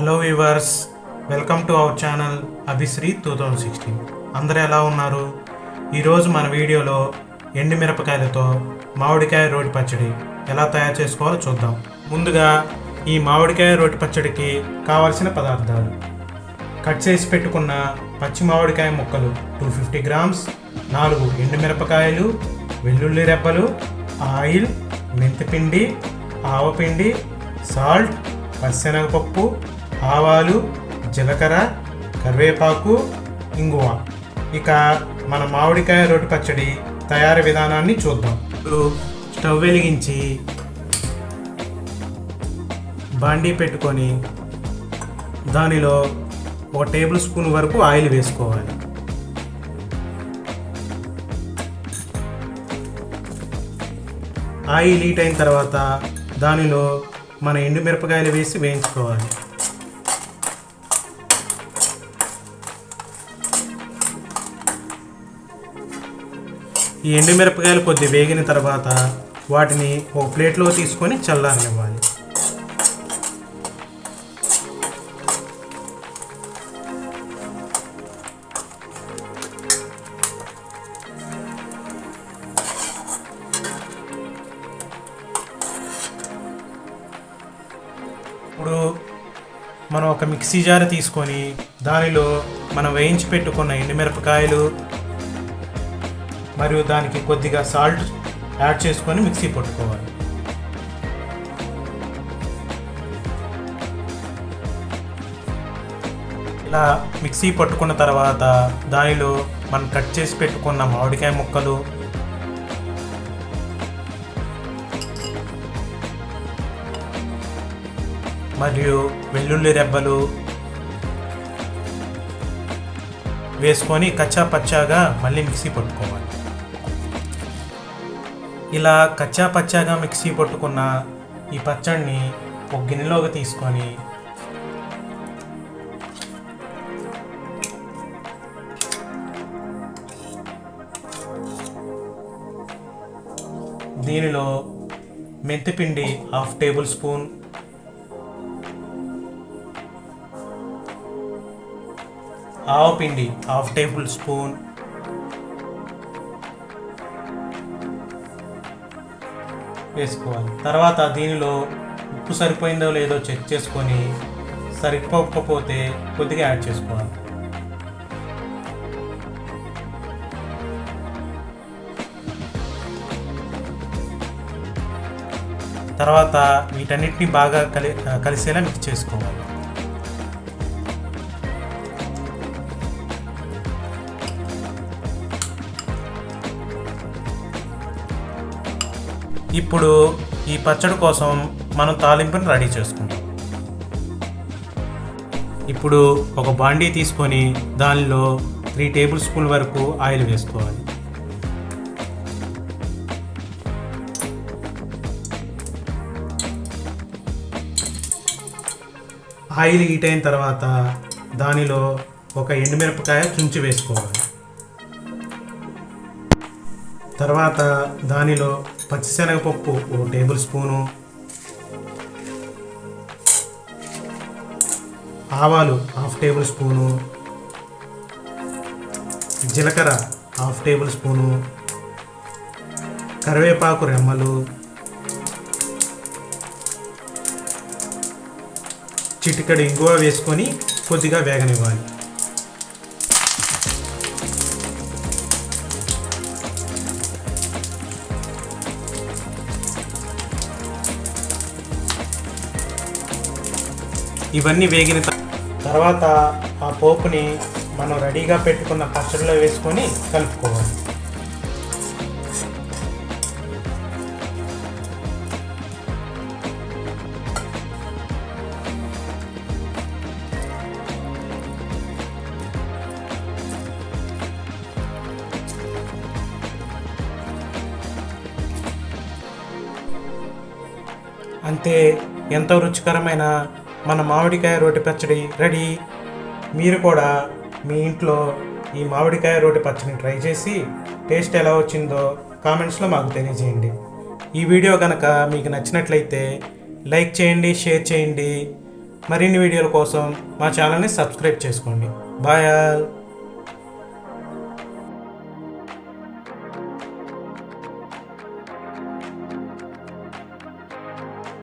Hello viewers welcome to our channel Abhishri two thousand sixteen అందరూ ఎలా ఉన్నారు? ఈరోజు మన వీడియోలో ఎండు మిరపకాయలతో మామిడికాయ రోటి పచ్చడి ఎలా తయారు చేసుకోవాలో చూద్దాం. ముందుగా ఈ మామిడికాయ రోటి పచ్చడికి కావలసిన పదార్థాలు. కట్ చేసి పెట్టుకున్న పచ్చి మామిడికాయ ముక్కలు టూ ఫిఫ్టీ గ్రామ్స్ నాలుగు ఎండుమిరపకాయలు వెల్లుల్లి రెబ్బలు ఆయిల్ మెంతిపిండి ఆవపిండి సాల్ట్ పచ్చనగపప్పు ఆవాలు జీలకర్ర కరివేపాకు ఇంగువ. ఇక మన మామిడికాయ రోటి పచ్చడి తయారీ విధానాన్ని చూద్దాం. ఇప్పుడు స్టవ్ వెలిగించి బాండీ పెట్టుకొని దానిలో ఒక టేబుల్ స్పూన్ వరకు ఆయిల్ వేసుకోవాలి. ఆయిల్ హీట్ అయిన తర్వాత దానిలో మన ఎండుమిరపకాయలు వేసి వేయించుకోవాలి. ఈ ఎండుమిరపకాయలు కొద్ది వేగిన తర్వాత వాటిని ఒక ప్లేట్లో తీసుకొని చల్లారనివ్వాలి. ఇప్పుడు మనం ఒక మిక్సీ జార్ తీసుకొని దానిలో మనం వేయించి పెట్టుకున్న ఎండుమిరపకాయలు మరియు దానికి కొద్దిగా సాల్ట్ యాడ్ చేసుకొని మిక్సీ పట్టుకోవాలి. ఇలా మిక్సీ పట్టుకున్న తర్వాత దానిలో మనం కట్ చేసి పెట్టుకున్న మామిడికాయ ముక్కలు మరియు వెల్లుల్లి రెబ్బలు వేసుకొని కచ్చా పచ్చాగా మళ్ళీ మిక్సీ పట్టుకోవాలి. ఇలా కచ్చా పచ్చాగా మిక్సీ పట్టుకున్న ఈ పచ్చడిని ఒక గిన్నెలోకి తీసుకొని దీనిలో మెంతిపిండి హాఫ్ టేబుల్ స్పూన్ ఆవపిండి హాఫ్ టేబుల్ స్పూన్ వేసుకోవాలి. తర్వాత దీనిలో ఉప్పు సరిపోయిందో లేదో చెక్ చేసుకొని సరిపోకపోతే కొద్దిగా యాడ్ చేసుకోవాలి. తర్వాత వీటన్నిటిని బాగా కలి కలిసేలా మిక్స్ చేసుకోవాలి. ఇప్పుడు ఈ పచ్చడి కోసం మనం తాలింపుని రెడీ చేసుకుంటాం ఇప్పుడు ఒక బాండీ తీసుకొని దానిలో త్రీ టేబుల్ స్పూన్ వరకు ఆయిల్ వేసుకోవాలి. ఆయిల్ హీట్ అయిన తర్వాత దానిలో ఒక ఎండుమిరపకాయ చుంచి వేసుకోవాలి. తర్వాత దానిలో పచ్చిశనగపప్పు ఓ టేబుల్ స్పూను ఆవాలు హాఫ్ టేబుల్ స్పూను జీలకర్ర హాఫ్ టేబుల్ స్పూను కరివేపాకు రెమ్మలు చిటికడి ఇంగువ వేసుకొని కొద్దిగా వేగనివ్వాలి. ఇవన్నీ వేగిన తర్వాత ఆ పోపుని మనం రెడీగా పెట్టుకున్న పచ్చడిలో వేసుకొని కలుపుకోవాలి. అంతే ఎంతో రుచికరమైన మన మామిడికాయ రోటి పచ్చడి రెడీ. మీరు కూడా మీ ఇంట్లో ఈ మామిడికాయ రోటి పచ్చడిని ట్రై చేసి టేస్ట్ ఎలా వచ్చిందో కామెంట్స్లో మాకు తెలియజేయండి. ఈ వీడియో కనుక మీకు నచ్చినట్లయితే లైక్ చేయండి షేర్ చేయండి. మరిన్ని వీడియోల కోసం మా ఛానల్ని సబ్స్క్రైబ్ చేసుకోండి. Bye all.